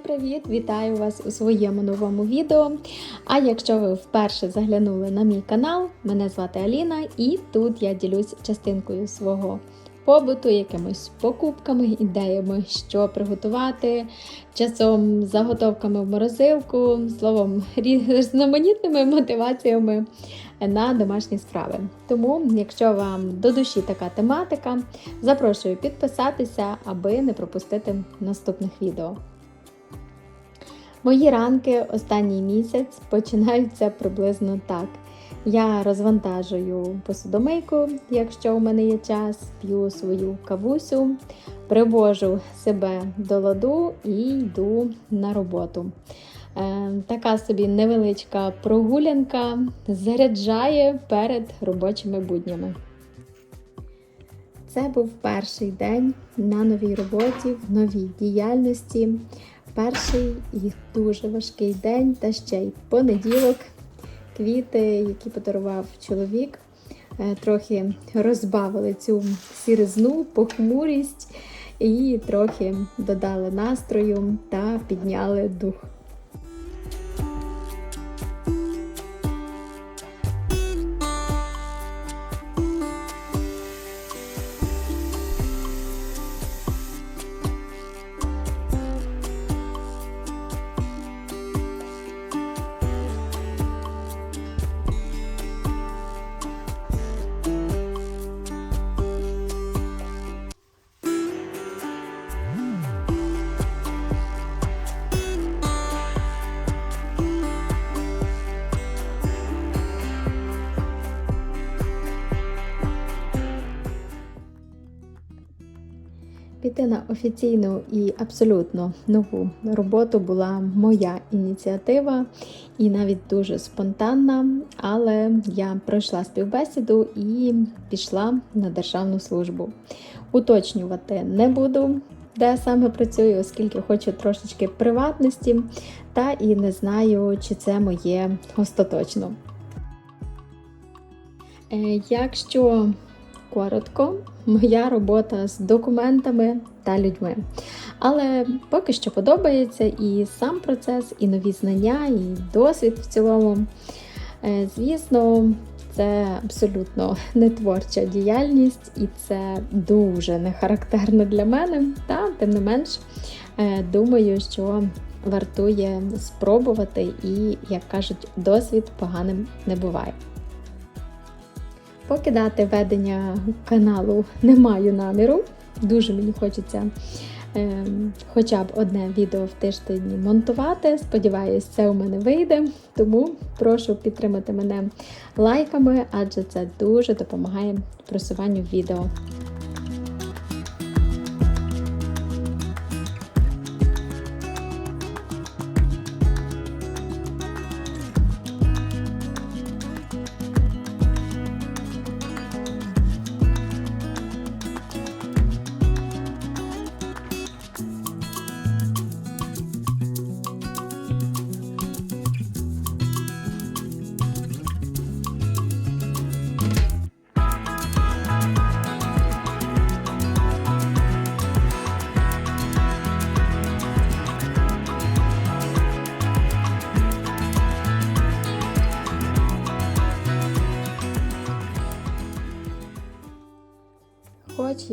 привіт! Вітаю вас у своєму новому відео. А якщо ви вперше заглянули на мій канал, мене звати Аліна, і тут я ділюсь частинкою свого побуту, якимись покупками, ідеями, що приготувати, часом заготовками в морозилку, словом, різноманітними мотиваціями на домашні справи. Тому, якщо вам до душі така тематика, запрошую підписатися, аби не пропустити наступних відео. Мої ранки останній місяць починаються приблизно так. Я розвантажую посудомийку, якщо у мене є час, п'ю свою кавусю, привожу себе до ладу і йду на роботу. Е, така собі невеличка прогулянка заряджає перед робочими буднями. Це був перший день на новій роботі, в новій діяльності. Перший і дуже важкий день, та ще й понеділок. Квіти, які подарував чоловік, е, трохи розбавили цю сіризну, похмурість і трохи додали настрою та підняли дух. Піти на офіційну і абсолютно нову роботу була моя ініціатива і навіть дуже спонтанна, але я пройшла співбесіду і пішла на державну службу. Уточнювати не буду, де саме працюю, оскільки хочу трошечки приватності, та і не знаю, чи це моє остаточно. Е, Якщо коротко, моя робота з документами та людьми. Але поки що подобається і сам процес, і нові знання, і досвід в цілому. Е, Звісно, це абсолютно не творча діяльність, і це дуже не характерно для мене. Та тим не менш, е, думаю, що вартує спробувати, і, як кажуть, досвід поганим не буває. Покидати ведення каналу не маю наміру. Дуже мені хочеться е, хоча б одне відео в тиждень монтувати. Сподіваюсь, це у мене вийде. Тому прошу підтримати мене лайками, адже це дуже допомагає просуванню відео.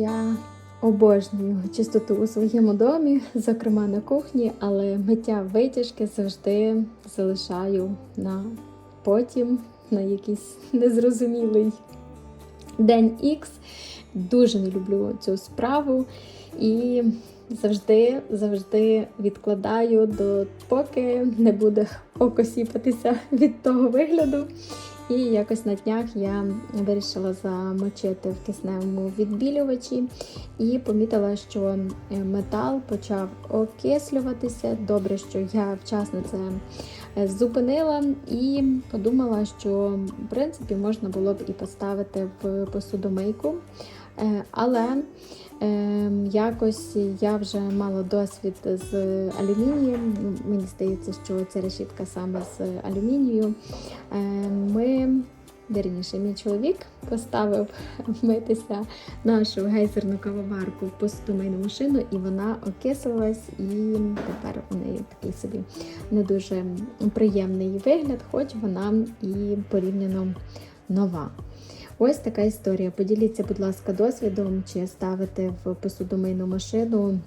Я обожнюю чистоту у своєму домі, зокрема на кухні, але миття витяжки завжди залишаю на потім, на якийсь незрозумілий день Х. Дуже не люблю цю справу і завжди завжди відкладаю до поки не буде око сіпатися від того вигляду. І якось на днях я вирішила замочити в кисневому відбілювачі і помітила, що метал почав окислюватися. Добре, що я вчасно це зупинила і подумала, що в принципі можна було б і поставити в посудомийку. Але Ем, якось я вже мала досвід з алюмінієм. Мені здається, що це решітка саме з алюмінію. Ем, ми Вірніше, мій чоловік поставив вмитися нашу гейзерну кавоварку в посудомийну машину, і вона окислилась, і тепер у неї такий собі не дуже приємний вигляд, хоч вона і порівняно нова. Ось така історія. Поділіться, будь ласка, досвідом, чи ставите в посудомийну машину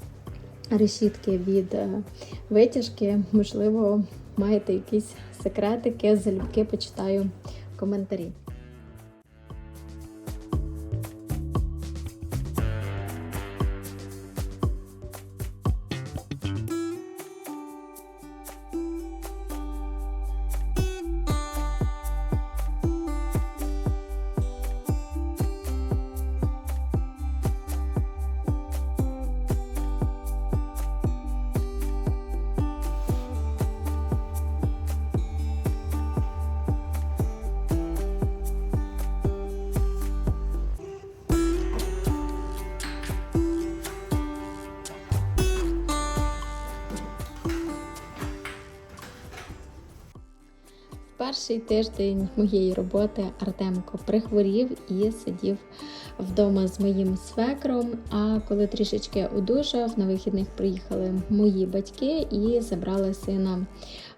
решітки від е, витяжки. Можливо, маєте якісь секретики, залюбки почитаю коментарі. Перший тиждень моєї роботи Артемко прихворів і сидів вдома з моїм свекром. А коли трішечки одужав, на вихідних приїхали мої батьки і забрали сина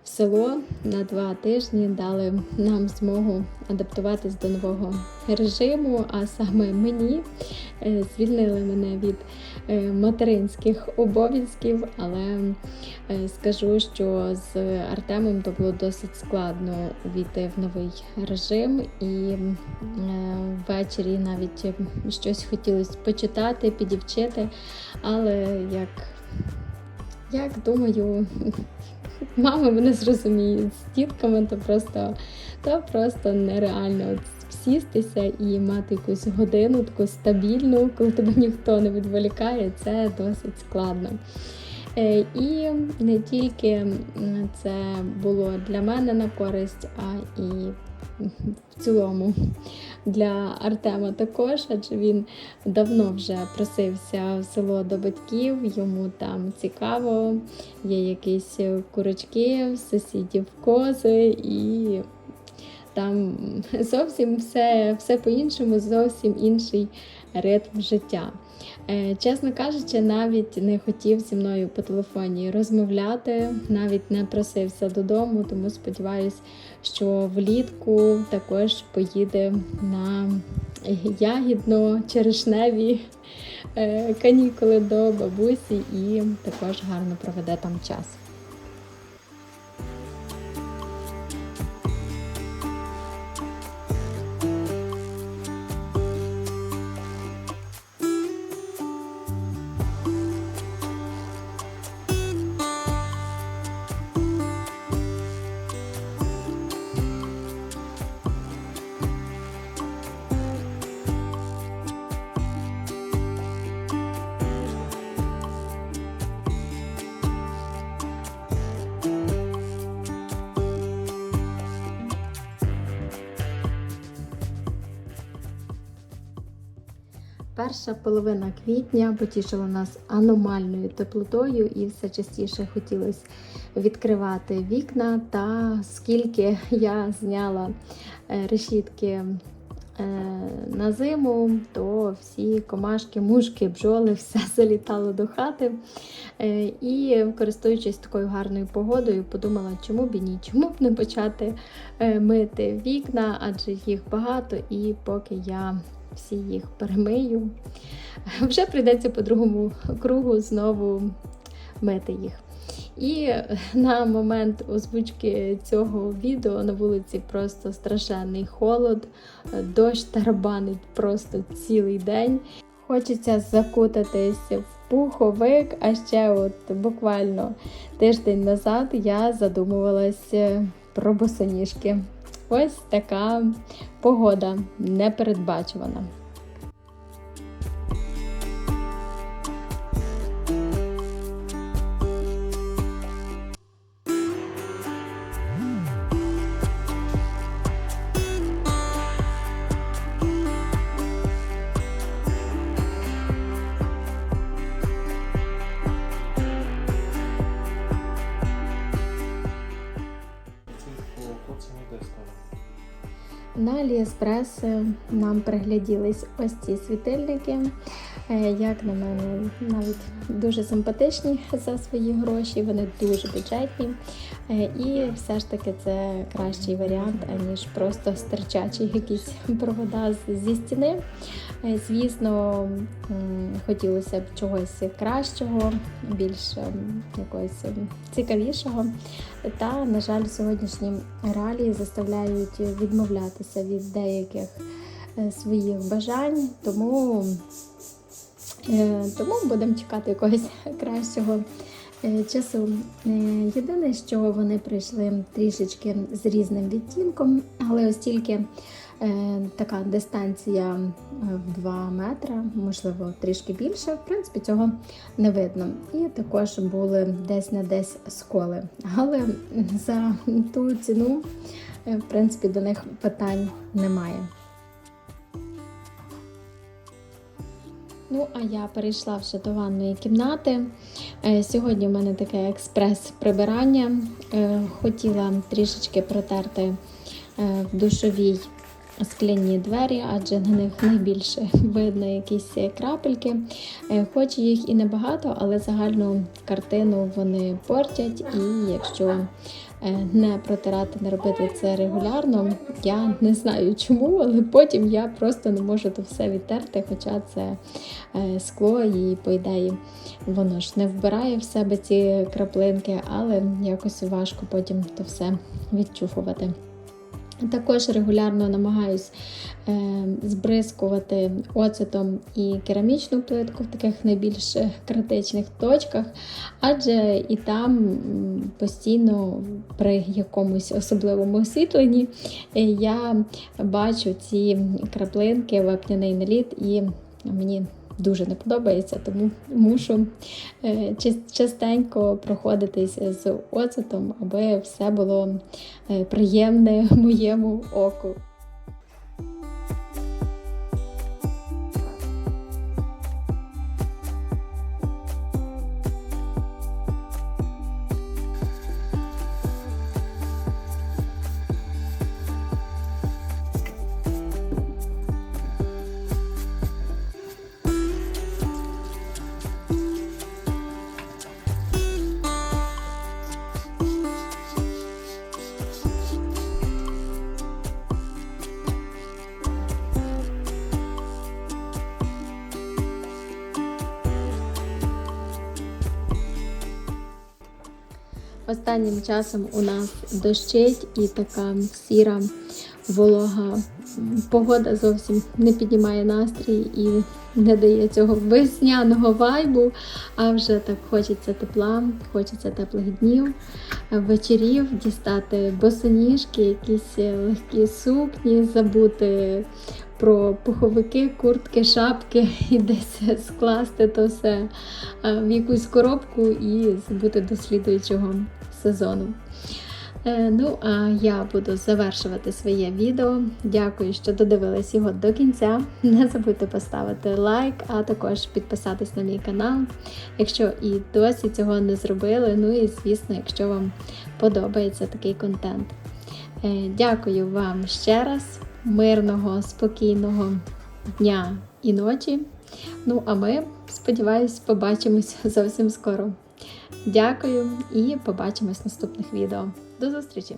в село на два тижні, дали нам змогу адаптуватись до нового режиму. А саме мені е, звільнили мене від е, материнських обов'язків, але е, скажу, що з Артемом то було досить складно війти в новий режим, і ввечері навіть щось хотілося почитати, підівчити, але як, як думаю, мами мене зрозуміють з дітками, то просто, то просто нереально сістися і мати якусь годину таку стабільну, коли тебе ніхто не відволікає, це досить складно. Е, І не тільки це було для мене на користь, а і в цілому для Артема також, адже він давно вже просився в село до батьків, йому там цікаво, є якісь курочки, сусідів кози, і там зовсім все, все по-іншому, зовсім інший ритм життя. Е, чесно кажучи, навіть не хотів зі мною по телефоні розмовляти, навіть не просився додому, тому сподіваюся, що влітку також поїде на ягідно черешневі е, канікули до бабусі і також гарно проведе там час. Перша половина квітня потішила нас аномальною теплотою, і все частіше хотілося відкривати вікна. Та скільки я зняла е, решітки е, на зиму, то всі комашки, мушки, бджоли, все залітало до хати. Е, і, користуючись такою гарною погодою, подумала, чому б і ні, чому б не почати мити вікна, адже їх багато, і поки я всі їх перемию. Вже прийдеться по другому кругу знову мити їх. І на момент озвучки цього відео на вулиці просто страшенний холод, дощ тарабанить просто цілий день. Хочеться закутатись в пуховик, а ще от буквально тиждень назад я задумувалась про босоніжки. Ось така погода непередбачувана. Aliexpress е, нам пригляділись ось ці світильники. Е, Як на мене, навіть дуже симпатичні за свої гроші, вони дуже бюджетні. Е, І все ж таки це кращий варіант, аніж просто стирчачі якісь провода зі стіни. Звісно, хотілося б чогось кращого, більш ем, якогось ем, цікавішого. Та, на жаль, сьогоднішні реалії заставляють відмовлятися від деяких е, своїх бажань, тому, е, тому будемо чекати якогось кращого е, часу. Єдине, що вони прийшли трішечки з різним відтінком, але е, така дистанція в 2 метра, можливо, трішки більше. В принципі, цього не видно. І також були десь на десь сколи. Але за ту ціну, в принципі, до них питань немає. Ну, а я перейшла вже до ванної кімнати. Е, Сьогодні в мене таке експрес-прибирання. Е, Хотіла трішечки протерти е, в душовій скляні двері, адже на них найбільше видно якісь крапельки. Е, Хоч їх і небагато, але загальну картину вони портять. І якщо е, не протирати, не робити це регулярно, я не знаю чому, але потім я просто не можу то все відтерти, хоча це е, скло і по ідеї воно ж не вбирає в себе ці краплинки, але якось важко потім то все відчухувати. Також регулярно намагаюсь е, збризкувати оцетом і керамічну плитку в таких найбільш критичних точках, адже і там постійно при якомусь особливому освітленні е, я бачу ці краплинки, вапняний наліт, і мені дуже не подобається, тому мушу е, частенько проходитись з оцетом, аби все було е, приємне моєму оку. Останнім часом у нас дощить і така сіра волога погода зовсім не піднімає настрій і не дає цього весняного вайбу, а вже так хочеться тепла, хочеться теплих днів, вечорів, дістати босоніжки, якісь е, легкі сукні, забути про пуховики, куртки, шапки і десь скласти то все в якусь коробку і забути до слідуючого сезону. Е, Ну, а я буду завершувати своє відео. Дякую, що додивились його до кінця. Не забудьте поставити лайк, а також підписатись на мій канал, якщо і досі цього не зробили. Ну і звісно, якщо вам подобається такий контент. Е, Дякую вам ще раз. Мирного, спокійного дня і ночі. Ну, а ми, сподіваюсь, побачимось зовсім скоро. Дякую і побачимось в наступних відео. До зустрічі!